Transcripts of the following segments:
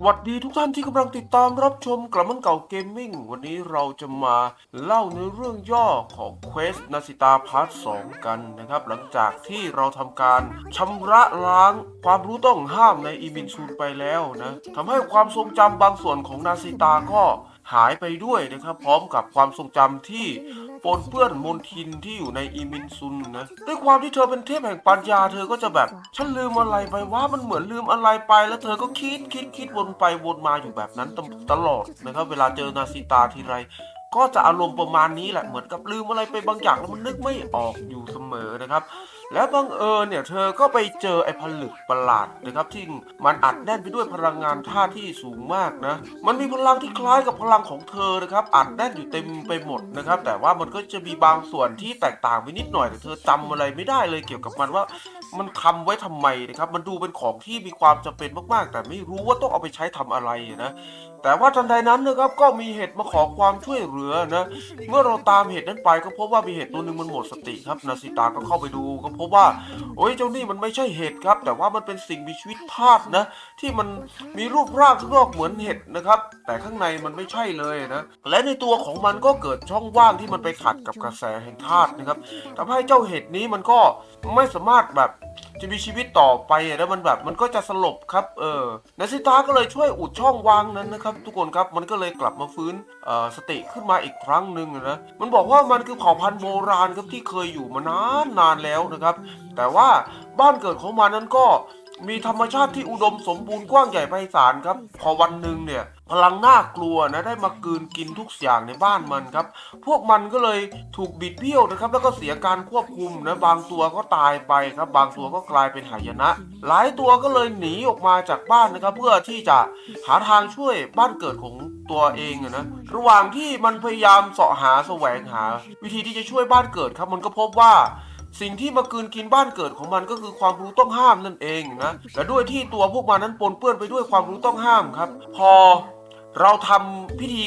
สวัสดีทุกท่านที่กำลังติดตามรับชมกลับมันเก่าเกมมิ่ง วันนี้เราจะมาเล่าในเรื่องย่อของ Quest นาซิตาพาร์ท2กันนะครับ หลังจากที่เราทำการชำระล้างความรู้ต้องห้ามในอีมินซูนไปแล้วนะทำให้ความทรงจำบางส่วนของนาซิตาก็ หายไปด้วยนะครับ พร้อมกับความทรงจำที่ปนเปื้อนมนทินที่อยู่ในอีมินซุนนะด้วยความที่เธอเป็นเทพแห่งปัญญาเธอก็จะแบบฉันลืมอะไรไปว่ามันเหมือนลืมอะไรไป แล้วเธอก็คิดคิดคิดวนไปวนมาอยู่แบบนั้นตตลอดนะครับ เวลาเจอนาซิตาทีไรก็จะอารมณ์ประมาณนี้แหละเหมือนกับลืมอะไรไปบางอย่างแล้วมันนึกไม่ออกอยู่เสมอนะครับ แล้วบังเอิญเนี่ยเธอก็ไปเจอไอ้ผลึกประหลาดนะครับที่มันอัดแน่นไปด้วยพลังงานธาตุที่สูงมากนะ มันมีพลังที่คล้ายกับพลังของเธอนะครับอัดแน่นอยู่เต็มไปหมดนะครับแต่ว่ามันก็จะมีบางส่วนที่แตกต่างไปนิดหน่อยแต่เธอจำอะไรไม่ได้เลยเกี่ยวกับมันว่า มันทำไว้ทำไมนะครับ มันดูเป็นของที่มีความจำเป็นมากๆ แต่ไม่รู้ว่าต้องเอาไปใช้ทำอะไรนะ แต่ว่าทันใดนั้นนะครับก็มีเห็ดมาขอความช่วยเหลือนะ เมื่อเราตามเห็ดนั้นไปก็พบว่ามีเห็ดตัวหนึ่งมันหมดสติครับนาซิตาก็เข้าไปดูก็พบว่า โอ้ยเจ้านี่มันไม่ใช่เห็ดครับ แต่ว่ามันเป็นสิ่งมีชีวิตธาตุนะ ที่มันมีรูปร่างข้างนอกเหมือนเห็ดนะครับ แต่ข้างในมันไม่ใช่เลยนะ และในตัวของมันก็เกิดช่องว่างที่มันไปขัดกับกระแสแห่งธาตุนะครับทำให้เจ้าเห็ดนี้มันก็ไม่สามารถแบบจะมีชีวิตต่อไปแล้วมันแบบมันก็จะสลบครับเออนาซิตาก็เลยช่วยอุดช่องว่างนั้นนะครับ ทุกคนครับมันก็เลยกลับมาฟื้นออสติขึ้นมาอีกครั้งหนึ่งนะมันบอกว่ามันคือเผ่าพันธุ์โบราณครับที่เคยอยู่มานานนานแล้วนะครับ แต่ว่าบ้านเกิดของมันนั้นก็ มีธรรมชาติที่อุดมสมบูรณ์กว้างใหญ่ไพศาลครับ พอวันหนึ่งเนี่ย พลังน่ากลัวนะได้มากืนกินทุกอย่างในบ้านมันครับ พวกมันก็เลยถูกบิดเบี้ยวนะครับ แล้วก็เสียการควบคุมนะบางตัวก็ตายไปครับ บางตัวก็กลายเป็นหายนะ หลายตัวก็เลยหนีออกมาจากบ้านนะครับ เพื่อที่จะหาทางช่วยบ้านเกิดของตัวเองนะระหว่างที่มันพยายามเสาะหาแสวงหา วิธีที่จะช่วยบ้านเกิดครับมันก็พบว่า สิ่งที่มากืนกินบ้านเกิดของมันก็คือความรู้ต้องห้ามนั่นเองนะและด้วยที่ตัวพวกมันนั้นปนเปื้อนไปด้วยความรู้ต้องห้ามครับ พอเราทำพิธี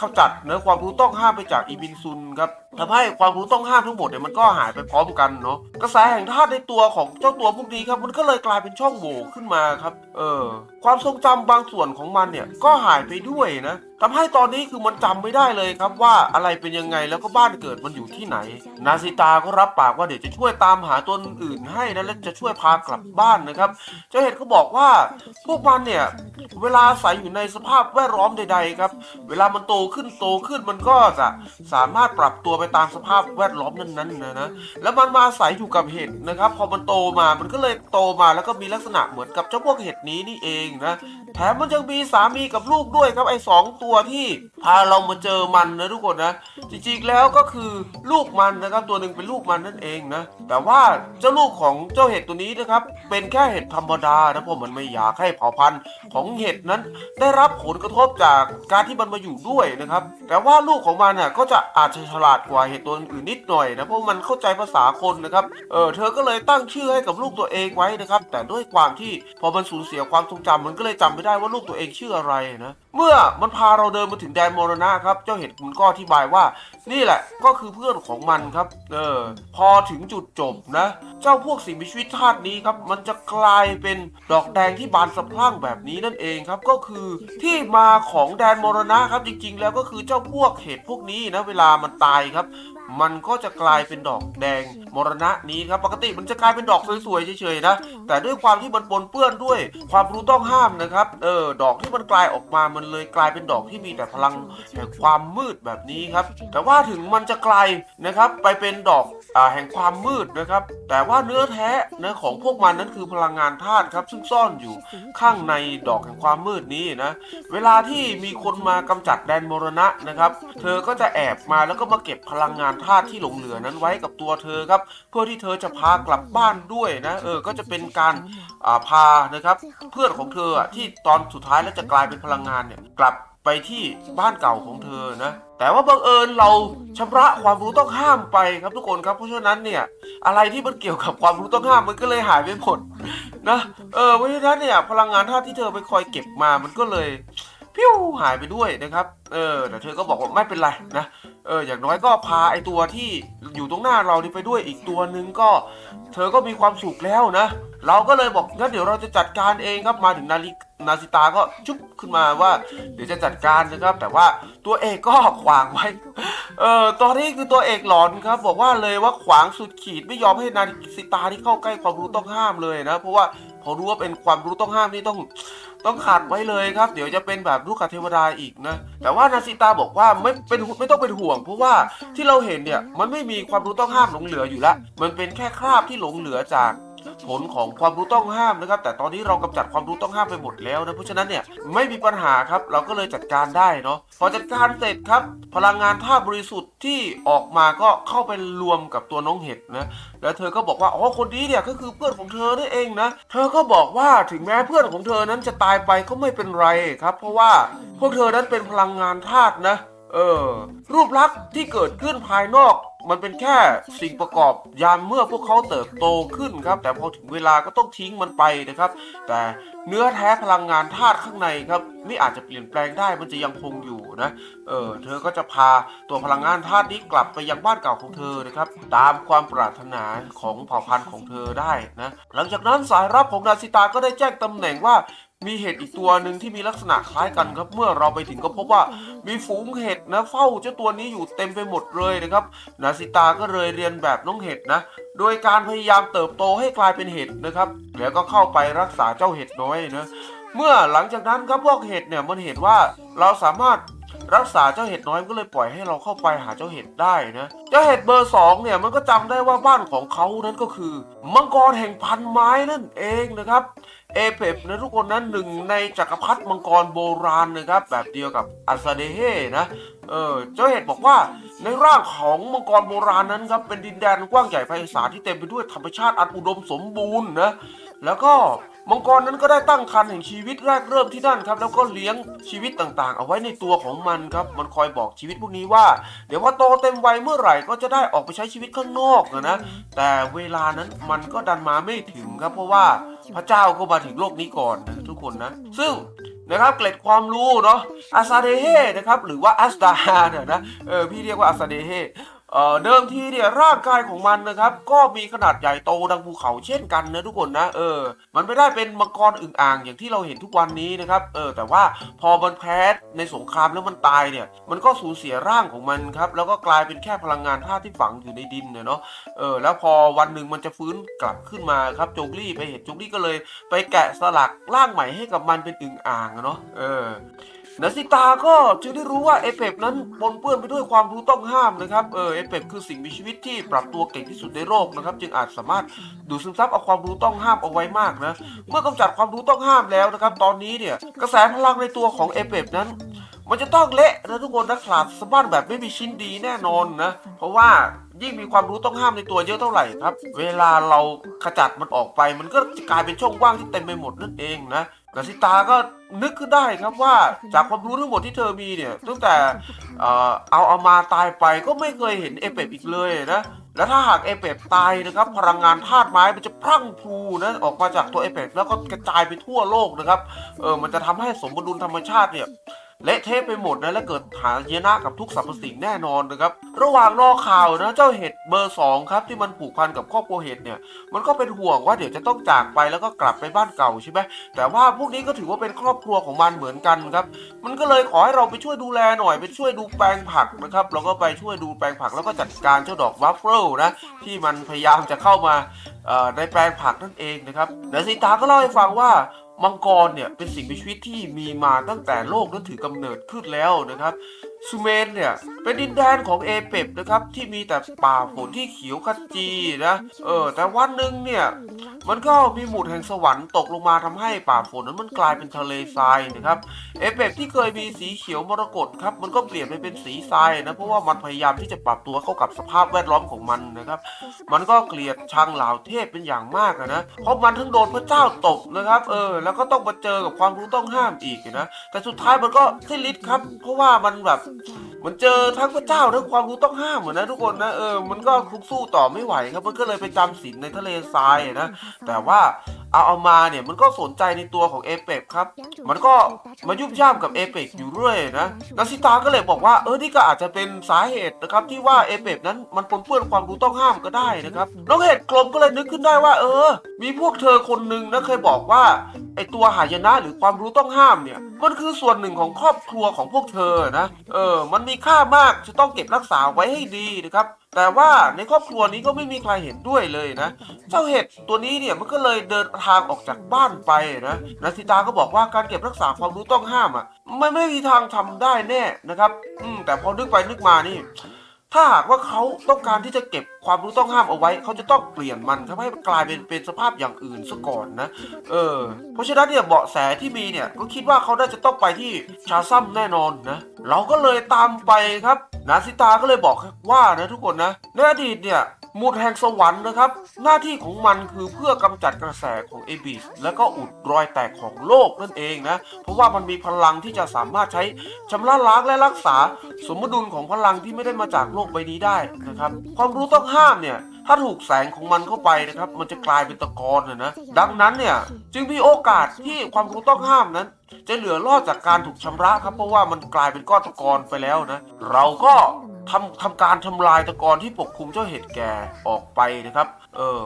ขจัดเนื้อความรู้ต้องห้ามไปจากอีบินซุนครับ ทำให้ความรู้ต้องห้ามทั้งหมดเนี่ยมันก็หายไปพร้อมกันเนาะกระแสแห่งธาตุในตัวของเจ้าตัวพวกนี้ครับมันก็เลยกลายเป็นช่องโหว่ขึ้นมาครับเออความทรงจำบางส่วนของมันเนี่ยก็หายไปด้วยนะทำให้ตอนนี้คือมันจำไม่ได้เลยครับว่าอะไรเป็นยังไงแล้วก็บ้านเกิดมันอยู่ที่ไหน นาซิตาก็รับปากว่าเดี๋ยวจะช่วยตามหาตัวอื่นให้นะและจะช่วยพากลับบ้านนะครับ เจ้าเห็ดก็บอกว่าพวกมันเนี่ยเวลาอาศัยอยู่ในสภาพแวดล้อมใด ๆ ครับ เวลามันโตขึ้นโตขึ้นมันก็จะสามารถปรับตัวไปไปตามสภาพแวดล้อมนั้นๆนะนะแล้วมันมาอาศัยอยู่กับเห็ดนะครับ พอมันโตมามันก็เลยโตมาแล้วก็มีลักษณะเหมือนกับเจ้าพวกเห็ดนี้นี่เองนะแถมมันยังมีสามีกับลูกด้วยครับไอ้สองตัวที่พาเรามาเจอมันนะทุกคนนะจริงๆแล้วก็คือลูกมันนะครับตัวหนึ่งเป็นลูกมันนั่นเองนะแต่ว่าเจ้าลูกของเจ้าเห็ดตัวนี้นะครับเป็นแค่เห็ดธรรมดานะเพราะมันไม่อยากให้เผ่าพันธุ์ของเห็ดนั้น ได้รับผลกระทบจากการที่มันมาอยู่ด้วยนะครับ แต่ว่าลูกของมันน่ะก็จะอาจจะฉลาดกว่าเห็ดตัวอื่นนิดหน่อยนะเพราะมันเข้าใจภาษาคนนะครับเออเธอก็เลยตั้งชื่อให้กับลูกตัวเองไว้นะครับ แต่ด้วยความที่พอมันสูญเสียความทรงจำมันก็เลยจำไม่ได้ว่าลูกตัวเองชื่ออะไรนะ เมื่อมันพาเราเดินมาถึงแดนมรณะครับ เจ้าเห็ดมันก็อธิบายว่า นี่แหละก็คือเพื่อนของมันครับ เออ พอถึงจุดจบนะ เจ้าพวกสิ่งมีชีวิตธาตุนี้ครับ มันจะกลายเป็นดอกแดงที่บานสะพรั่งแบบนี้นั่นเองครับ ก็คือที่มาของแดนมรณะครับจริง ๆ แล้วก็คือเจ้าพวกเห็ดพวกนี้นะเวลามันตายครับ มันก็จะกลายเป็นดอกแดงมรณะนี้ครับปกติมันจะกลายเป็นดอกสวยๆเฉยๆนะแต่ด้วยความที่มันปนเปื้อนด้วย ความรู้ต้องห้ามนะครับเออดอกที่มันกลายออกมามันเลยกลายเป็นดอกที่มีแต่พลังแห่งความมืดแบบนี้ครับ แต่ว่าถึงมันจะกลายนะครับไปเป็นดอกอ่าแห่งความมืดนะครับ แต่ว่าเนื้อแท้นะของพวกมันนั้นคือพลังงานธาตุครับ ซึ่งซ่อนอยู่ข้างในดอกแห่งความมืดนี้นะเวลาที่มีคนมากำจัดแดนมรณะนะครับ เธอก็จะแอบมาแล้วก็มาเก็บพลังงานธาตุที่หลงเหลือนั้นไว้กับตัวเธอครับ เพื่อที่เธอจะพากลับบ้านด้วยนะเออก็จะเป็นการาพานะครับ เพื่อนของเธอที่ตอนสุดท้ายแล้วจะกลายเป็นพลังงานเนี่ยกลับไปที่บ้านเก่าของเธอนะแต่ว่าบังเอิญเราชำระความรู้ต้องห้ามไปครับทุกคนครับ เพราะฉะนั้นเนี่ยอะไรที่มันเกี่ยวกับความรู้ต้องห้ามมันก็เลยหายไปหมดนะเออเพราะฉะนั้นเนี่ยพลังงานธาตุที่เธอไปคอยเก็บมามันก็เลย พิ้วหายไปด้วยนะครับ เออ แต่เธอก็บอกว่าไม่เป็นไรนะ เออ อย่างน้อยก็พาไอตัวที่อยู่ตรงหน้าเรานี่ไปด้วยอีกตัวหนึ่งก็ เธอก็มีความสุขแล้วนะ เราก็เลยบอกงั้นเดี๋ยวเราจะจัดการเองครับ มาถึงนารินาซิตาก็ชุบขึ้นมาว่า เดี๋ยวจะจัดการนะครับ แต่ว่าตัวเอกก็ขวางไว้ เออตอนนี้คือตัวเอกหลอนครับ บอกว่าเลยว่าขวางสุดขีดไม่ยอมให้นาซิตาที่เข้าใกล้ความรู้ต้องห้ามเลยนะ เพราะว่าพอรู้ว่าเป็นความรู้ต้องห้ามนี่ต้อง ต้องขัดไว้เลยครับ เดี๋ยวจะเป็นแบบลูกคเทวดาอีกนะ แต่ว่านาซิตาบอกว่าไม่เป็นไม่ต้องเป็นห่วง เพราะว่าที่เราเห็นเนี่ยมันไม่มีความรู้ต้องห้ามหลงเหลืออยู่ละมันเป็นแค่คราบที่หลงเหลือจาก ผลของความรู้ต้องห้ามนะครับ แต่ตอนนี้เรากำจัดความรู้ต้องห้ามไปหมดแล้วนะเพราะฉะนั้นเนี่ยไม่มีปัญหาครับ เราก็เลยจัดการได้เนาะพอจัดการเสร็จครับ พลังงานธาตุบริสุทธิ์ที่ออกมาก็เข้าไปรวมกับตัวน้องเห็ดนะแล้วเธอก็บอกว่าอ๋อคนนี้เนี่ยก็คือเพื่อนของเธอนั่นเองนะเธอก็บอกว่าถึงแม้เพื่อนของเธอนั้นจะตายไปก็ไม่เป็นไรครับ เพราะว่าพวกเธอนั้นเป็นพลังงานธาตุนะ เออ รูปลักษณ์ที่เกิดขึ้นภายนอก มันเป็นแค่สิ่งประกอบยามเมื่อพวกเขาเติบโตขึ้นครับ แต่พอถึงเวลาก็ต้องทิ้งมันไปนะครับ แต่เนื้อแท้พลังงานธาตุข้างในครับไม่อาจจะเปลี่ยนแปลงได้มันจะยังคงอยู่นะ เออเธอก็จะพาตัวพลังงานธาตุนี้กลับไปยังบ้านเก่าของเธอนะครับ ตามความปรารถนาของเผ่าพันธุ์ของเธอได้นะ หลังจากนั้นสายรับของนาซิตาก็ได้แจ้งตำแหน่งว่า มีเห็ดอีกตัวหนึ่งที่มีลักษณะคล้ายกันครับ เมื่อเราไปถึงก็พบว่ามีฝูงเห็ดนะเฝ้าเจ้าตัวนี้อยู่เต็มไปหมดเลยนะครับ นาซิตาก็เลยเรียนแบบน้องเห็ดนะ โดยการพยายามเติบโตให้กลายเป็นเห็ดนะครับ แล้วก็เข้าไปรักษาเจ้าเห็ดน้อยนะ เมื่อหลังจากนั้นครับพวกเห็ดเนี่ยมันเห็นว่าเราสามารถ รักษาเจ้าเห็ดน้อยก็เลยปล่อยให้เราเข้าไปหาเจ้าเห็ดได้นะ เจ้าเห็ดเบอร์สองเนี่ยมันก็จำได้ว่าบ้านของเขานั้นก็คือ มังกรแห่งพันไม้นั่นเองนะครับเอเปปนะทุกคนนั้นหนึ่งในจักรพรรดิมังกรโบราณนะครับ แบบเดียวกับอัสเดเฮนะเออเจ้าเห็ดบอกว่าในร่างของมังกรโบราณนั้นครับเป็นดินแดนกว้างใหญ่ไพศาลที่เต็มไปด้วยธรรมชาติอันอุดมสมบูรณ์นะแล้วก็ มังกรนั้นก็ได้ตั้งครรภ์แห่งชีวิตแรกเริ่มที่นั่นครับ แล้วก็เลี้ยงชีวิตต่างๆ เอาไว้ในตัวของมันครับ มันคอยบอกชีวิตพวกนี้ว่า เดี๋ยวพอโตเต็มวัยเมื่อไหร่ก็จะได้ออกไปใช้ชีวิตข้างนอกนะ แต่เวลานั้นมันก็ดันมาไม่ถึงครับ เพราะว่าพระเจ้าก็มาถึงโลกนี้ก่อนนะทุกคนนะ ซึ่งนะครับเกล็ดความรู้เนาะอาซาเดเฮนะครับหรือว่าอัสดาเนี่ยนะเออพี่เรียกว่าอาซาเดเฮ เอ่อเดิมทีเนี่ยร่างกายของมันนะครับ ก็มีขนาดใหญ่โตดังภูเขาเช่นกันนะทุกคนนะเออ มันไม่ได้เป็นมังกรอึ่งอ่างอย่างที่เราเห็นทุกวันนี้นะครับเออแต่ว่าพอมันแพ้ในสงครามแล้วมันตายเนี่ย มันก็สูญเสียร่างของมันครับแล้วก็กลายเป็นแค่พลังงานธาตุที่ฝังอยู่ในดินเนาะเออแล้วพอวันหนึ่งมันจะฟื้นกลับขึ้นมาครับโจงลี่ไปเห็นโจงลี่ก็เลย ไปแกะสลักร่างใหม่ให้กับมันเป็นอึ่งอ่างเนาะเออ นาซิตาก็จึงได้รู้ว่าเอเปปนั้นปนเปื้อนไปด้วยความรู้ต้องห้ามนะครับเออเอเปปคือสิ่งมีชีวิตที่ปรับตัวเก่งที่สุดในโลกนะครับ จึงอาจสามารถดูดซึมซับเอาความรู้ต้องห้ามเอาไว้มากนะเมื่อกำจัดความรู้ต้องห้ามแล้วนะครับ ตอนนี้เนี่ยกระแสพลังในตัวของเอเปปนั้นมันจะต้องเละนะทุกคนนะขาดสะบั้นแบบไม่มีชิ้นดีแน่นอนนะ เพราะว่ายิ่งมีความรู้ต้องห้ามในตัวเยอะเท่าไหร่ครับ เวลาเราขจัดมันออกไป มันก็จะกลายเป็นช่องว่างที่เต็มไปหมดนั่นเองนะ นาซิตาก็นึกขึ้นได้ครับว่าจากความรู้ทั้งหมดที่เธอมีเนี่ยตั้งแต่เอาเอามาตายไปก็ไม่เคยเห็นเอเปปอีกเลยนะแล้วถ้าหากเอเปปตายนะครับ พลังงานธาตุไม้มันจะพรั่งพูนะออกมาจากตัวเอเปปแล้วก็กระจายไปทั่วโลกนะครับเออมันจะทำให้สมดุลธรรมชาติเนี่ย เละเทะไปหมดนะและเกิดหายนะกับทุกสรรพสิ่งแน่นอนนะครับ ระหว่างรอข่าวนะเจ้าเห็ดเบอร์สองครับ ที่มันผูกพันกับครอบครัวเห็ดเนี่ย มันก็เป็นห่วงว่าเดี๋ยวจะต้องจากไปแล้วก็กลับไปบ้านเก่าใช่ไหมแต่ว่าพวกนี้ก็ถือว่าเป็นครอบครัวของมันเหมือนกันครับ มันก็เลยขอให้เราไปช่วยดูแลหน่อยไปช่วยดูแปลงผักนะครับเราก็ไปช่วยดูแปลงผักแล้วก็จัดการเจ้าดอกวัฟเฟิลนะที่มันพยายามจะเข้ามาในแปลงผักนั่นเองนะครับเดซิตาก็เล่าให้ฟังว่า มังกรเนี่ยเป็นสิ่งมีชีวิตที่มีมาตั้งแต่โลกนั้นถือกำเนิดขึ้นแล้วนะครับซูเมนเนี่ยเป็นดินแดนของเอเปปนะครับที่มีแต่ป่าฝนที่เขียวขจีนะเออแต่วันหนึ่งเนี่ย มันก็มีหมุดแห่งสวรรค์ตกลงมาทำให้ป่าฝนนั้นมันกลายเป็นทะเลทรายนะครับเอเปปที่เคยมีสีเขียวมรกตครับมันก็เปลี่ยนไปเป็นสีทรายนะเพราะว่ามันพยายามที่จะปรับตัวเข้ากับสภาพแวดล้อมของมันนะครับ มันก็เกลียดชังเหล่าเทพเป็นอย่างมากนะเพราะมันทั้งโดนพระเจ้าตกนะครับ เออ แล้วก็ต้องมาเจอกับความรู้ต้องห้ามอีกนะแต่สุดท้ายมันก็สิ้นฤทธิ์ครับ เพราะว่ามันแบบมันเจอทั้งพระเจ้าทั้งความรู้ต้องห้ามเหมือะนะทุกคนนะเออมันก็คุกสู้ต่อไม่ไหวครับมันก็เลยไปจำศีลในทะเลทรายนะแต่ว่าเอาเอามาเนี่ยมันก็สนใจในตัวของเอเปกครับ มันก็มายุ่มย่ามกับเอเปกอยู่เรื่อยนะนาซิตาก็เลยบอกว่าเออนี่ก็อาจจะเป็นสาเหตุนะครับที่ว่าเอเปกนั้นมันปนเปื้อนความรู้ต้องห้ามก็ได้นะครับน้องเห็ดกลมก็เลยนึกขึ้นได้ว่า เออ มีพวกเธอคนหนึ่งนะเคยบอกว่าไอตัวหายนะหรือความรู้ต้องห้ามเนี่ย มันคือส่วนหนึ่งของครอบครัวของพวกเธอนะ เออ มันมีค่ามากจะต้องเก็บรักษาไว้ให้ดีนะครับ แต่ว่าในครอบครัวนี้ก็ไม่มีใครเห็นด้วยเลยนะ เจ้าเห็ดตัวนี้เนี่ยมันก็เลยเดินทางออกจากบ้านไปนะนาซิตาก็บอกว่าการเก็บรักษาความรู้ต้องห้ามอะ มันไม่มีทางทำได้แน่นะครับ อืมแต่พอนึกไปนึกมานี่ ถ้าหากว่าเขาต้องการที่จะเก็บความรู้ต้องห้ามเอาไว้ เขาจะต้องเปลี่ยนมันทำให้กลายเป็นเป็นสภาพอย่างอื่นซะก่อนนะ เออ เพราะฉะนั้นเนี่ยเบาะแสที่มีเนี่ยก็คิดว่าเขาน่าจะต้องไปที่ชาซัมแน่นอนนะ เราก็เลยตามไปครับ นาซิตาก็เลยบอกว่านะทุกคนนะในอดีตเนี่ย หมุดแห่งสวรรค์นะครับ หน้าที่ของมันคือเพื่อกำจัดกระแสของเอบิสแล้วก็อุดรอยแตกของโลกนั่นเองนะ เพราะว่ามันมีพลังที่จะสามารถใช้ชำระล้างและรักษา สมดุลของพลังที่ไม่ได้มาจากโลกใบนี้ได้นะครับ ความรู้ต้องห้ามเนี่ยถ้าถูกแสงของมันเข้าไปนะครับ มันจะกลายเป็นตะกอนนะนะดังนั้นเนี่ยจึงมีโอกาสที่ความรู้ต้องห้ามนั้น จะเหลือรอดจากการถูกชำระครับ เพราะว่ามันกลายเป็นก้อนตะกอนไปแล้วนะ เราก็ ทำทำการทำลายตะกอนที่ปกคลุมเจ้าเห็ดแก่ออกไปนะครับ เออ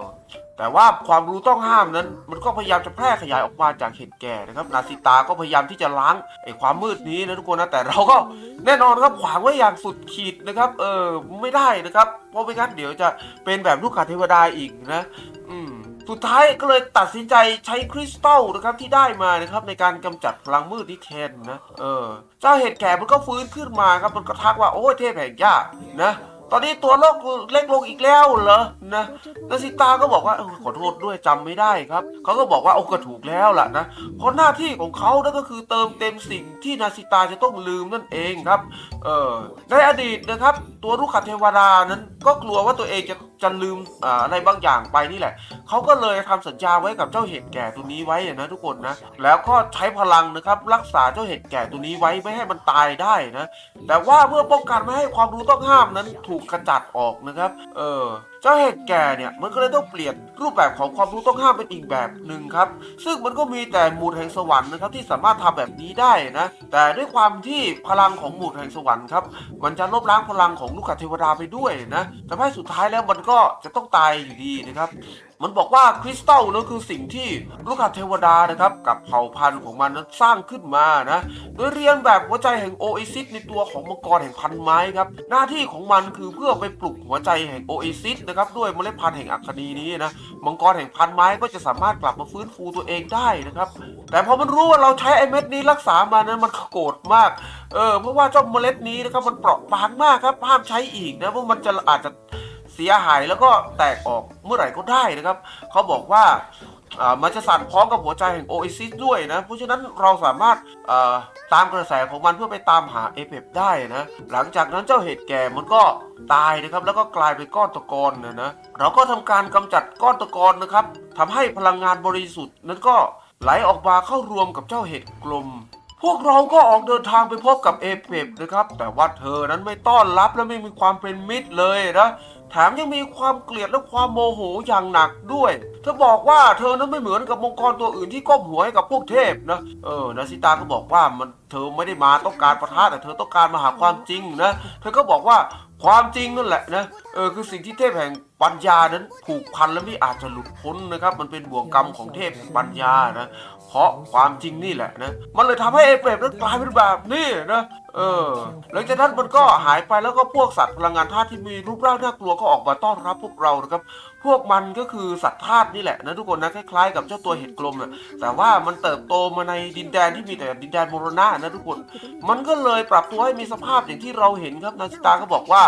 แต่ว่าความรู้ต้องห้ามนั้น มันก็พยายามจะแพร่ขยายออกมาจากเห็ดแก่นะครับ นาซิตาก็พยายามที่จะล้างไอ้ความมืดนี้นะทุกคนนะ แต่เราก็แน่นอนครับขวางไว้อย่างสุดขีดนะครับ เออ ไม่ได้นะครับ เพราะไม่งั้นเดี๋ยวจะเป็นแบบลูกขาเทวดาอีกนะ อืม สุดท้ายก็เลยตัดสินใจใช้คริสตัลนะครับที่ได้มานะครับในการกำจัดพลังมืดนี้แทนนะ เออ เจ้าเห็ดแก่มันก็ฟื้นขึ้นมาครับมันก็ทักว่าโอ้ยเทพแห่งยานะตอนนี้ตัวโลกเล็กลงอีกแล้วเหรอ นะนาซิตาก็บอกว่าขอโทษด้วยจำไม่ได้ครับ เขาก็บอกว่าโอ้ก็ถูกแล้วล่ะนะ เพราะหน้าที่ของเขานั่นก็คือเติมเต็มสิ่งที่นาซิตาจะต้องลืมนั่นเองครับ เออในอดีตนะครับ ตัวลูกขเทวดานั้นก็กลัวว่าตัวเองจะจะลืมอะไรบางอย่างไปนี่แหละ เขาก็เลยทำสัญญาไว้กับเจ้าเห็ดแก่ตัวนี้ไว้นะทุกคนนะ แล้วก็ใช้พลังนะครับรักษาเจ้าเห็ดแก่ตัวนี้ไว้ไม่ให้มันตายได้นะ แต่ว่าเพื่อป้องกันไม่ให้ความรู้ต้องห้ามนั้นถูกกระจัดออกนะครับ เออเจ้าเห็ดแก่เนี่ยมันก็เลยต้องเปลี่ยนรูปแบบของความรู้ต้องห้ามเป็นอีกแบบหนึ่งครับ ซึ่งมันก็มีแต่หมุดแห่งสวรรค์นะครับที่สามารถทำแบบนี้ได้นะ แต่ด้วยความที่พลังของหมุดแห่งสวรรค์ครับมันจะลบล้างพลังของลูกขเทวดาไปด้วยนะแต่ให้สุดท้ายแล้วมันก็จะต้องตายอยู่ดีนะครับมันบอกว่าคริสตัลนั่นคือสิ่งที่ลูกขเทวดานะครับกับเผ่าพันธุ์ของมันนั้นสร้างขึ้นมานะโดยเรียนแบบหัวใจแห่งโอเอซิสในตัวของมังกรแห่งพันไม้ครับหน้าที่ของมันคือเพื่อไปปลุกหัวใจแห่งโอเอซิสนะครับด้วยเมล็ดพันธุ์แห่งอัคนีนี้นะมังกรแห่งพันไม้ก็จะสามารถกลับมาฟื้นฟูตัวเองได้นะครับแต่พอมันรู้ว่าเราใช้ไอ้เม็ดนี้รักษามานั้นมันโกรธมากเออเพราะว่าเจ้าเมล็ดนี้นะครับมันเปราะบางมากครับห้ามใช้อีกนะเพราะมันจะอาจจะ เสียหายแล้วก็แตกออกเมื่อไหร่ก็ได้นะครับเขาบอกว่ามันจะสั่นพร้อมกับหัวใจแห่งโอเอซิสด้วยนะ เพราะฉะนั้นเราสามารถาตามกระแสของมันเพื่อไปตามหาเอเปได้นะ หลังจากนั้นเจ้าเห็ดแก่มันก็ตายนะครับ แล้วก็กลายเป็นก้อนตะกอนนะนะเราก็ทำการกำจัดก้อนตะกอนนะครับทำให้พลังงานบริสุทธิ์นั้นก็ไหลออกมาเข้ารวมกับเจ้าเห็ดกลม พวกเราก็ออกเดินทางไปพบกับเอเปบนะครับ แต่ว่าเธอนั้นไม่ต้อนรับและไม่มีความเป็นมิตรเลยนะ แถมยังมีความเกลียดและความโมโหอย่างหนักด้วย เธอบอกว่าเธอนั้นไม่เหมือนกับมังกรตัวอื่นที่ก้มหัวให้กับพวกเทพนะ เออ นาซิตาก็บอกว่ามันเธอไม่ได้มาต้องการประทะแต่เธอต้องการมาหาความจริงนะ เธอก็บอกว่าความจริงนั่นแหละนะ เออคือสิ่งที่เทพแห่งปัญญานั้นผูกพันและไม่อาจจะหลุดพ้นนะครับ มันเป็นบ่วงกรรมของเทพแห่งปัญญานะ เพราะความจริงนี่แหละนะ มันเลยทำให้เอเปรตนั้นกลายเป็นแบบนี้นะเออหลังจากนั้นมันก็หายไปแล้วก็พวกสัตว์พลังงานธาตุที่มีรูปร่างน่ากลัวก็ออกมาต้อนรับพวกเรานะครับ พวกมันก็คือสัตว์ธาตุนี่แหละนะทุกคนนะคล้ายๆ กับเจ้าตัวเห็ดกลมนะแต่ว่ามันเติบโตมาในดินแดนที่มีแต่ดินแดนโมรณะนะทุกคน มันก็เลยปรับตัวให้มีสภาพอย่างที่เราเห็นครับนาซิตาก็บอกว่า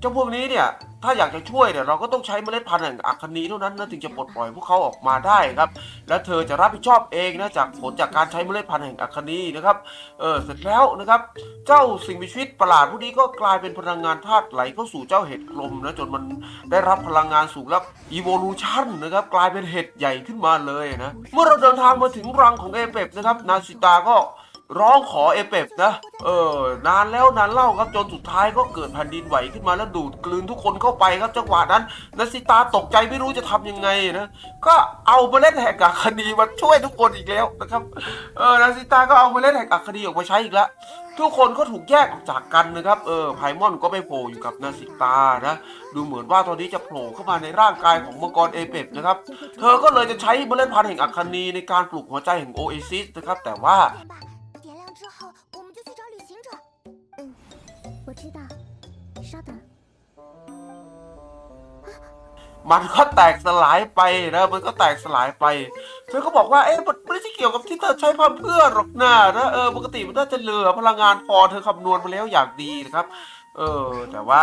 เจ้าพวกนี้เนี่ย ถ้าอยากจะช่วยเนี่ยเราก็ต้องใช้เมล็ดพันธุ์แห่งอัคนีเท่านั้นนะถึงจะปลดปล่อยพวกเขาออกมาได้ครับ และเธอจะรับผิดชอบเองนะจากผลจากการใช้เมล็ดพันธุ์แห่งอัคนีนะครับเออเสร็จแล้วนะครับ เจ้าสิ่งมีชีวิตประหลาดพวกนี้ก็กลายเป็นพลังงานธาตุไหลเข้าสู่เจ้าเห็ดกลมนะจนมันได้รับพลังงานสูงแล้ว evolution นะครับกลายเป็นเห็ดใหญ่ขึ้นมาเลยนะเมื่อเราเดินทางมาถึงรังของเอเปบนะครับนาซิตาก็ ร้องขอเอเปปนะ เออนานแล้วนานเล่าครับจนสุดท้ายก็เกิดแผ่นดินไหวขึ้นมาแล้วดูดกลืนทุกคนเข้าไปครับจังหวะนั้นนัสิตาตกใจไม่รู้จะทำยังไงนะ ก็เอาเมล็ดแหกอัคนีมาช่วยทุกคนอีกแล้วนะครับเออนาซิตาก็เอาเมล็ดแหกอัคนีออกมาใช้อีกแล้วทุกคนก็ถูกแยกออกจากกันนะครับ เออไพมอนก็ไปโผล่อยู่กับนาซิตานะ ดูเหมือนว่าตอนนี้จะโผล่เข้ามาในร่างกายของมังกรเอเปปนะครับ เธอก็เลยจะใช้เมล็ดพันธุ์แห่งอัคนีในการปลุกหัวใจแห่งโอเอซิสนะครับ แต่ว่า มันก็แตกสลายไปนะ มันก็แตกสลายไปเธอก็บอกว่าเอ๊ะมันไม่ได้เกี่ยวกับที่เธอใช้พัมเพื่อหรอกนะนะเออปกติมันน่าจะเหลือพลังงานพอเธอคำนวณมาแล้วอย่างดีนะครับ เออ แต่ว่า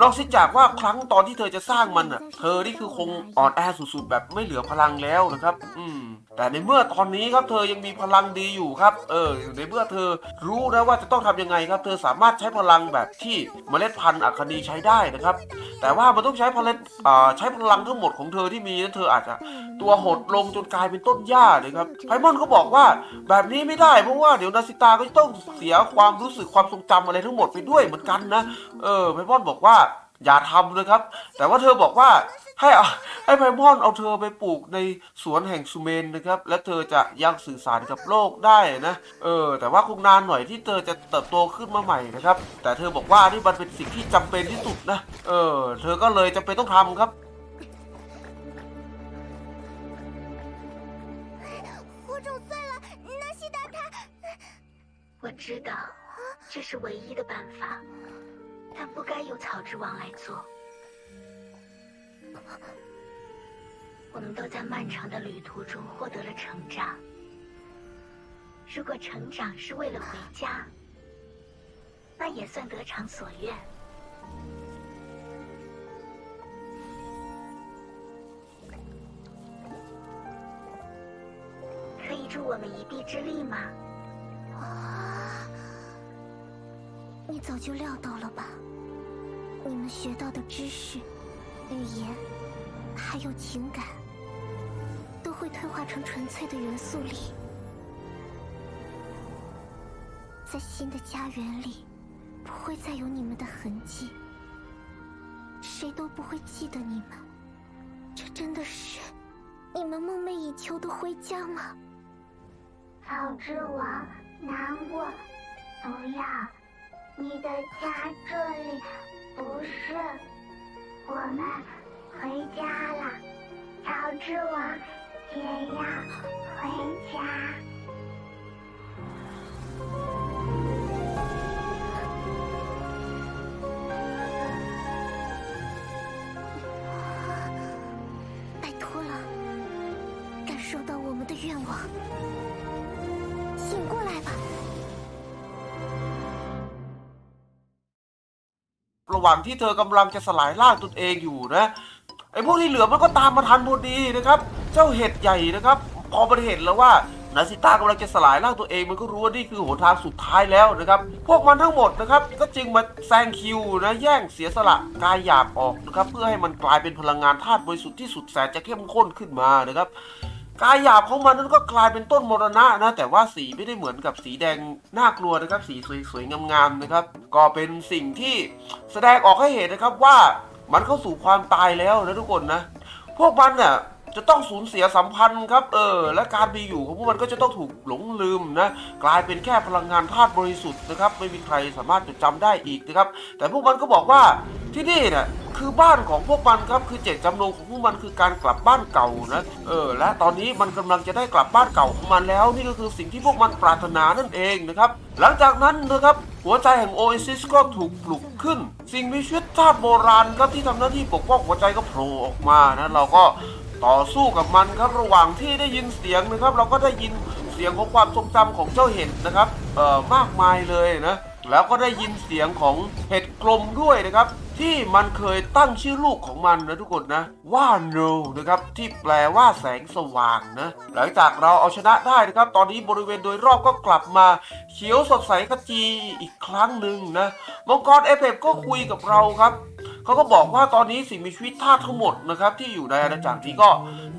นอกจากว่าครั้งตอนที่เธอจะสร้างมันอะ เธอนี่คือคงอ่อนแอสุดๆแบบไม่เหลือพลังแล้วนะครับ อืม แต่ในเมื่อตอนนี้ครับเธอยังมีพลังดีอยู่ครับ เออ ในเมื่อเธอรู้นะว่าจะต้องทำยังไงครับ เธอสามารถใช้พลังแบบที่เมล็ดพันธุ์อัคนีใช้ได้นะครับ แต่ว่ามันต้องใช้พลังอ่าใช้พลังทั้งหมดของเธอที่มีนั้นเธออาจจะตัวหดลงจนกลายเป็นต้นหญ้าเลยครับไพมอนก็บอกว่าแบบนี้ไม่ได้เพราะว่าเดี๋ยวนาซิตาก็จะต้องเสียความรู้สึกความทรงจำอะไรทั้งหมดไปด้วยเหมือนกันนะเออไพมอนบอกว่าอย่าทำเลยครับ แต่ว่าเธอบอกว่าให้เอาให้ไพมอนเอาเธอไปปลูกในสวนแห่งซูเมนนะครับ และเธอจะยังสื่อสารกับโลกได้นะ เออ แต่ว่าคงนานหน่อยที่เธอจะเติบโตขึ้นมาใหม่นะครับ แต่เธอบอกว่านี่มันเป็นสิ่งที่จำเป็นที่สุดนะ เออ เธอก็เลยจำเป็นต้องทำครับ 火种碎了，纳西达他。我知道这是唯一的办法， 但不该由草之王来做。我们都在漫长的旅途中获得了成长。如果成长是为了回家，那也算得偿所愿。可以助我们一臂之力吗？你早就料到了吧？你们学到的知识、语言，还有情感，都会退化成纯粹的元素力，在新的家园里，不会再有你们的痕迹，谁都不会记得你们。这真的是你们梦寐以求的回家吗？草之王，难过，不要，你的家这里不是，我们回家了。乔治王也要回家。 หว่างที่เธอกำลังจะสลายร่างตนเองอยู่นะไอ้พวกที่เหลือมันก็ตามมาทันพอดีนะครับ เจ้าเห็ดใหญ่นะครับ พอมันเห็นแล้วว่านาซิต้ากำลังจะสลายร่างตัวเองมันก็รู้ว่านี่คือหนทางสุดท้ายแล้วนะครับ พวกมันทั้งหมดนะครับ ก็จึงมาแซงคิวนะแย่งเสียสละกายหยาบออกนะครับ เพื่อให้มันกลายเป็นพลังงานธาตุบริสุทธิ์ที่สุดแสนจะเข้มข้นขึ้นมานะครับ กายหยาบของมันนั้นก็กลายเป็นต้นมรณะนะ แต่ว่าสีไม่ได้เหมือนกับสีแดงน่ากลัวนะครับ สีสวยๆงามๆนะครับ ก็เป็นสิ่งที่แสดงออกให้เห็นนะครับว่ามันเข้าสู่ความตายแล้วนะทุกคนนะ พวกมันเนี่ย จะต้องสูญเสียสัมพันธ์ครับเออและการมีอยู่ของพวกมันก็จะต้องถูกหลงลืมนะกลายเป็นแค่พลังงานธาตุบริสุทธิ์นะครับไม่มีใครสามารถจดจำได้อีกนะครับแต่พวกมันก็บอกว่าที่นี่เนี่ยคือบ้านของพวกมันครับคือเจตจำนงของพวกมันคือการกลับบ้านเก่านะเออและตอนนี้มันกำลังจะได้กลับบ้านเก่าของมันแล้ว นี่ก็คือสิ่งที่พวกมันปรารถนานั่นเองนะครับหลังจากนั้นนะครับหัวใจแห่งโอเอซิสก็ถูกปลุกขึ้น สิ่งมีชีวิตชาติโบราณครับที่ทำหน้าที่ปกป้องหัวใจก็โผล่ออกมานะเราก็ ต่อสู้กับมันครับระหว่างที่ได้ยินเสียงนะครับ เราก็ได้ยินเสียงของความทรงจำของเจ้าเห็ดนะครับเอ่อมากมายเลยนะแล้วก็ได้ยินเสียงของเห็ดกลมด้วยนะครับ ที่มันเคยตั้งชื่อลูกของมันนะทุกคนนะ ว่าโนนะครับที่แปลว่าแสงสว่างนะ หลังจากเราเอาชนะได้นะครับ ตอนนี้บริเวณโดยรอบก็กลับมาเขียวสดใสขจีอีกครั้งหนึ่งนะมังกรเอเปก็คุยกับเราครับ เขาก็บอกว่าตอนนี้สิ่งมีชีวิตธาตุทั้งหมดนะครับที่อยู่ในอาณาจักรนี้ก็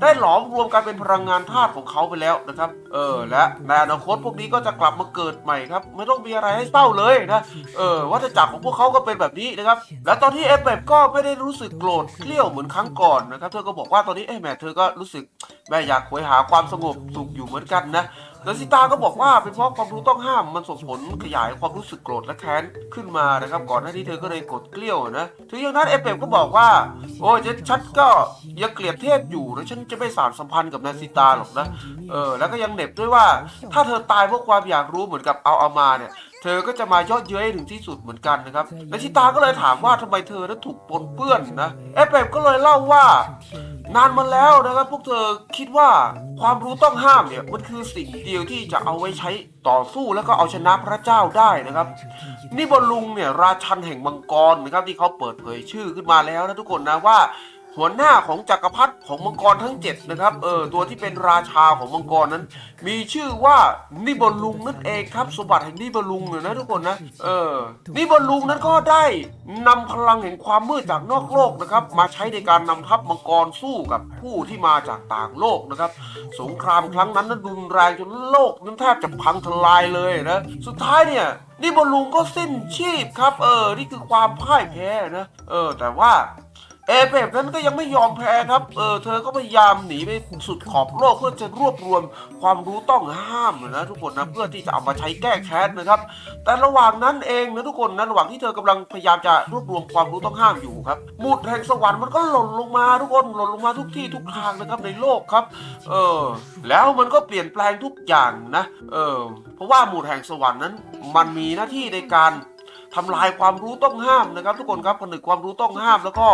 ได้หลอมรวมกันเป็นพลังงานธาตุของเขาไปแล้วนะครับ เออและในอนาคตพวกนี้ก็จะกลับมาเกิดใหม่ครับ ไม่ต้องมีอะไรให้เศร้าเลยนะเออวัฏจักรของพวกเขาก็เป็นแบบนี้นะครับ และตอนที่เอฟแบบก็ไม่ได้รู้สึกโกรธเกลี้ยวเหมือนครั้งก่อนนะครับ เธอก็บอกว่าตอนนี้เอ้แม่เธอก็รู้สึกแม่อยากหวยหาความสงบสุขอยู่เหมือนกันนะ นาซิตาก็บอกว่าเป็นเพราะความรู้ต้องห้ามมันส่งผลขยายความรู้สึกโกรธและแค้นขึ้นมานะครับ ก่อนหน้าที่เธอก็เลยกดเกลี้ยวนะถึงอย่างนั้นเอเปมก็บอกว่า โอ้ยฉันก็ยังเกลียดเทพอยู่นะฉันจะไม่สานสัมพันธ์กับนาซิตาหรอกนะเออแล้วก็ยังเหน็บด้วยว่า ถ้าเธอตายเพราะความอยากรู้เหมือนกับเอาเอามาเนี่ย เธอก็จะมาเยาะเย้ยถึงที่สุดเหมือนกันนะครับนาซิตาก็เลยถามว่าทำไมเธอนั้นถูกปนเปื้อนนะเอเปมก็เลยเล่าว่า นานมาแล้วนะครับพวกเธอคิดว่าความรู้ต้องห้ามเนี่ยมันคือสิ่งเดียวที่จะเอาไว้ใช้ต่อสู้แล้วก็เอาชนะพระเจ้าได้นะครับ นี่บอลลุงเนี่ยราชันแห่งมังกรนะครับที่เขาเปิดเผยชื่อขึ้นมาแล้วนะทุกคนนะว่า หัวหน้าของจักรพรรดิของมังกรทั้ง 7 นะครับ เออตัวที่เป็นราชาของมังกรนั้น มีชื่อว่านิบลุงนั่นเองครับสมบัติแห่งนิบลุงเนี่ยนะทุกคนนะเออนิบลุงนั้นก็ได้นำพลังแห่งความมืดจากนอกโลกนะครับ มาใช้ในการนำทัพมังกรสู้กับผู้ที่มาจากต่างโลกนะครับ สงครามครั้งนั้นนั้นรุนแรงจนโลกนั้นแทบจะพังทลายเลยนะสุดท้ายเนี่ยนิบลุงก็สิ้นชีพครับ เออนี่คือความพ่ายแพ้นะเออแต่ว่า เอเปบนั้นก็ยังไม่ยอมแพ้ครับ เออเธอก็พยายามหนีไปสุดขอบโลกเพื่อจะรวบรวมความรู้ต้องห้ามนะทุกคนนะเพื่อที่จะเอามาใช้แก้แค้นนะครับ แต่ระหว่างนั้นเองนะทุกคนนะระหว่างที่เธอกำลังพยายามจะรวบรวมความรู้ต้องห้ามอยู่ครับหมุดแห่งสวรรค์มันก็หล่นลงมาทุกคนหล่นลงมาทุกที่ทุกทางนะครับในโลกครับ เออแล้วมันก็เปลี่ยนแปลงทุกอย่างนะ เออเพราะว่าหมุดแห่งสวรรค์นั้น มันมีหน้าที่ในการทำลายความรู้ต้องห้ามนะครับ ทุกคนครับผนึกความรู้ต้องห้ามแล้วก็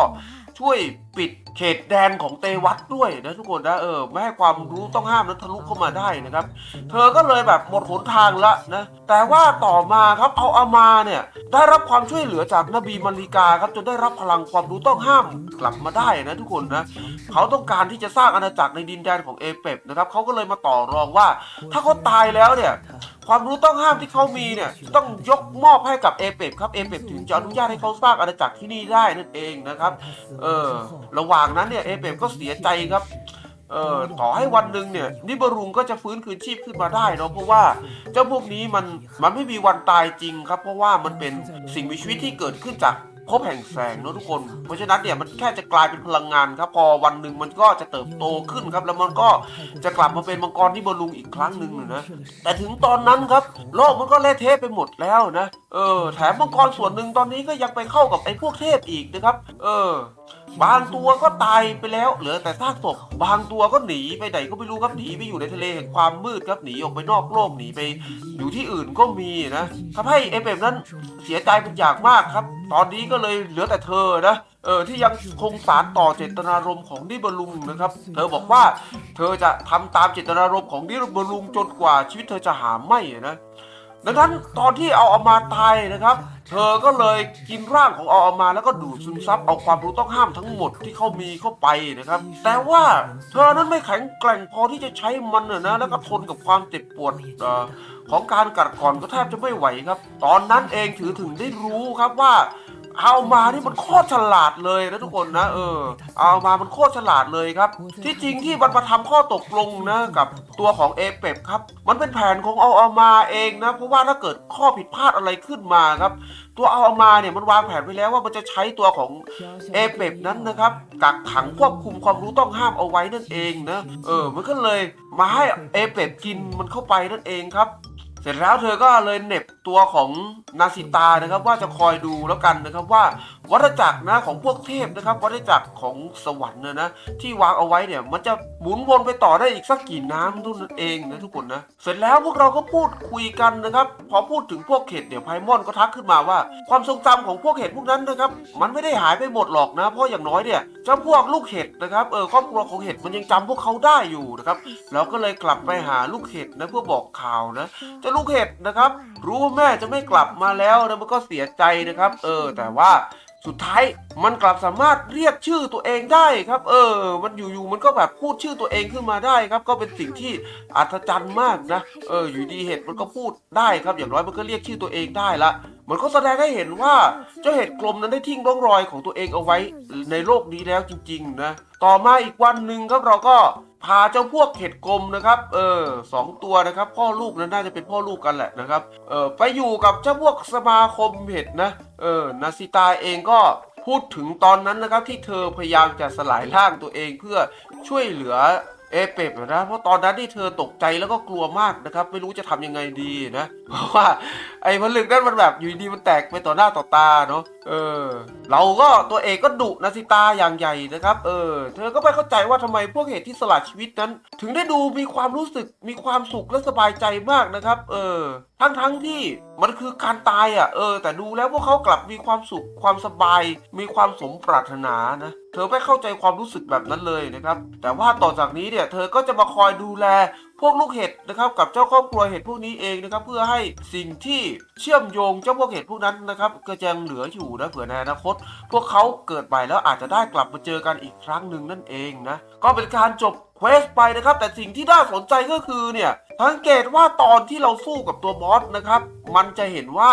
ช่วยปิดเขตแดนของเตวัตด้วยนะทุกคนนะเออไม่ให้ความรู้ต้องห้ามนั้นทะลุเข้ามาได้นะครับ เธอก็เลยแบบหมดหนทางละนะแต่ว่าต่อมาครับเอาอามาเนี่ยได้รับความช่วยเหลือจากนบีมาริกาครับจนได้รับพลังความรู้ต้องห้ามกลับมาได้นะทุกคนนะเขาต้องการที่จะสร้างอาณาจักรในดินแดนของเอเปบนะครับเขาก็เลยมาต่อรองว่า ถ้าเขาตายแล้วเนี่ย ความรู้ต้องห้ามที่เขามีเนี่ยต้องยกมอบให้กับเอเปกครับเอเปกถึงจะอนุญาตให้เขาสร้างอาณาจักรที่นี่ได้นั่นเองนะครับเออระหว่างนั้นเนี่ยเอเปบก็เสียใจครับเออต่อให้วันหนึ่งเนี่ยนิบรุงก็จะฟื้นคืนชีพขึ้นมาได้เนาะเพราะว่าเจ้าพวกนี้มันมันไม่มีวันตายจริงครับ เพราะว่ามันเป็นสิ่งมีชีวิตที่เกิดขึ้นจาก พบแห่งแสงเนอะทุกคน เพราะฉะนั้นเนี่ยมันแค่จะกลายเป็นพลังงานครับพอวันหนึ่งมันก็จะเติบโตขึ้นครับแล้วมันก็จะกลับมาเป็นมังกรที่บรุงอีกครั้งหนึ่งนะแต่ถึงตอนนั้นครับโลกมันก็เละเทะไปหมดแล้วนะเออแถมมังกรส่วนหนึ่งตอนนี้ก็ยังไปเข้ากับไอ้พวกเทพอีกนะครับ เออ บางตัวก็ตายไปแล้ว เหลือแต่ซากศพบางตัวก็หนีไปไหนก็ไม่รู้ครับหนีไปอยู่ในทะเลแห่งความมืดครับหนีออกไปนอกโลกหนีไป อยู่ที่อื่นก็มีนะทำให้เอเปมนั้นเสียใจเป็นอย่างมากครับ ตอนนี้ก็เลยเหลือแต่เธอนะเออที่ยังคงสารต่อเจตนารมณ์ของดิบลุงนะครับ เธอบอกว่า เธอจะทำตามเจตนารมณ์ของดิบลุงจนกว่าชีวิตเธอจะหาไม่นะ ดังนั้นตอนที่เอาอามาตายนะครับ เธอก็เลยกินร่างของเอาอามาแล้วก็ดูดซึมซับเอาความรู้ต้องห้ามทั้งหมดที่เขามีเข้าไปนะครับ แต่ว่าเธอนั้นไม่แข็งแกร่งพอที่จะใช้มันนะนะแล้วก็ทนกับความเจ็บปวดของการกัดกร่อนก็แทบจะไม่ไหวครับ ตอนนั้นเองถือถึงได้รู้ครับว่า เอามานี่มันโคตรฉลาดเลยนะทุกคนนะเออ เอามามันโคตรฉลาดเลยครับ ที่จริงที่มันมาทำข้อตกลงนะกับตัวของเอเปบครับ มันเป็นแผนของเอาเอามาเองนะเพราะว่าถ้าเกิดข้อผิดพลาดอะไรขึ้นมาครับ ตัวเอาเอามาเนี่ยมันวางแผนไว้แล้วว่ามันจะใช้ตัวของเอเปบนั้นนะครับกักขังควบคุมความรู้ต้องห้ามเอาไว้นั่นเองนะเออ มันก็เลยมาให้เอเปบกินมันเข้าไปนั่นเองครับ เสร็จแล้วเธอก็เลยเน็บตัวของนาสิตานะครับ ว่าจะคอยดูแล้วกันนะครับว่าวัฏจักรนะของพวกเทพนะครับวัฏจักรของสวรรค์นะนะที่วางเอาไว้เนี่ยมันจะหมุนวนไปต่อได้อีกสักกี่น้ำทุนู่นเองนะทุกคนนะเสร็จแล้วพวกเราก็พูดคุยกันนะครับ พอพูดถึงพวกเห็ดเดี๋ยวไพมอนก็ทักขึ้นมาว่า ความทรงจำของพวกเห็ดพวกนั้นนะครับมันไม่ได้หายไปหมดหรอกนะ เพราะอย่างน้อยเนี่ยเจ้าพวกลูกเห็ดนะครับเออครอบครัวของเห็ดมันยังจำพวกเขาได้อยู่นะครับเราก็เลยกลับไปหาลูกเห็ดนะเพื่อบอกข่าวนะเจ้าลูกเห็ดนะครับ รู้ว่าแม่จะไม่กลับมาแล้วนะมันก็เสียใจนะครับ เออแต่ว่าสุดท้ายมันกลับสามารถเรียกชื่อตัวเองได้ครับ เออ มันอยู่ๆมันก็แบบพูดชื่อตัวเองขึ้นมาได้ครับ ก็เป็นสิ่งที่อัศจรรย์มากนะ เออ อยู่ดีเห็ดมันก็พูดได้ครับ อย่างน้อยมันก็เรียกชื่อตัวเองได้ละมันก็แสดงให้เห็นว่าเจ้าเห็ดกลมนั้นได้ทิ้งร่องรอยของตัวเองเอาไว้ในโลกนี้แล้วจริง ๆ นะ ต่อมาอีกวันหนึ่งครับเราก็ พาเจ้าพวกเห็ดกลมนะครับ เออสองตัวนะครับ พ่อลูกนั้นน่าจะเป็นพ่อลูกกันแหละนะครับ เออไปอยู่กับเจ้าพวกสมาคมเห็ดนะ เออ นาซิตาเองก็พูดถึงตอนนั้นนะครับที่เธอพยายามจะสลายร่างตัวเองเพื่อช่วยเหลือ เอเปบนะ เพราะตอนนั้นที่เธอตกใจแล้วก็กลัวมากนะครับ ไม่รู้จะทำยังไงดีนะ เพราะว่าไอ้ผลึกนั้นมันแบบอยู่ดีมันแตกไปต่อหน้าต่อตาเนาะ เออ เราก็ตัวเอกก็ดุนาซิตาอย่างใหญ่นะครับ เออ เธอก็ไม่เข้าใจว่าทำไมพวกเหตุที่สละชีวิตนั้น ถึงได้ดูมีความรู้สึกมีความสุขและสบายใจมากนะครับ เออ ทั้งทั้งที่มันคือการตายอะ เออ แต่ดูแล้วพวกเขากลับมีความสุขความสบาย มีความสมปรารถนานะ เธอไม่เข้าใจความรู้สึกแบบนั้นเลยนะครับ แต่ว่าต่อจากนี้เนี่ยเธอก็จะมาคอยดูแลพวกลูกเห็ดนะครับกับเจ้าครอบครัวเห็ดพวกนี้เองนะครับเพื่อให้สิ่งที่เชื่อมโยงเจ้าพวกเห็ดพวกนั้นนะครับก็ยังเหลืออยู่นะเผื่อในอนาคต พวกเขาเกิดใหม่แล้วอาจจะได้กลับมาเจอกันอีกครั้งหนึ่งนั่นเองนะก็เป็นการจบเควสไปนะครับ แต่สิ่งที่น่าสนใจก็คือเนี่ยสังเกตว่าตอนที่เราสู้กับตัวบอสนะครับ มันจะเห็นว่า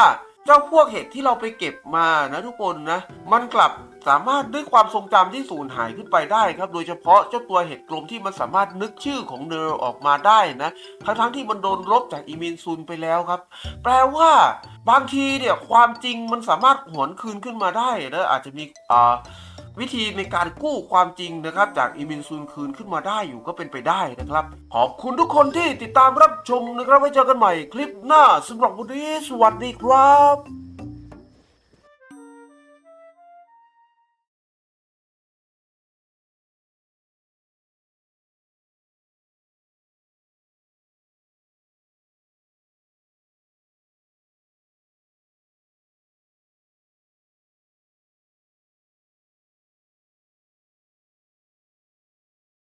จ้าพวกเห็ดที่เราไปเก็บมานะทุกคนนะ มันกลับสามารถด้วยความทรงจำที่สูญหายขึ้นไปได้ครับ โดยเฉพาะเจ้าตัวเห็ดกลมที่มันสามารถนึกชื่อของเนอร์ออกมาได้นะทั้งที่มันโดนลบจากอีมินซุนไปแล้วครับ แปลว่าบางทีเนี่ยความจริงมันสามารถหวนคืนขึ้นมาได้นะอาจจะมีอ่า วิธีในการกู้ความจริงนะครับ จากอีมินซูนคืนขึ้นมาได้อยู่ก็เป็นไปได้นะครับ ขอบคุณทุกคนที่ติดตามรับชมนะครับไว้เจอกันใหม่คลิปหน้าสำหรับวันนี้สวัสดีครับ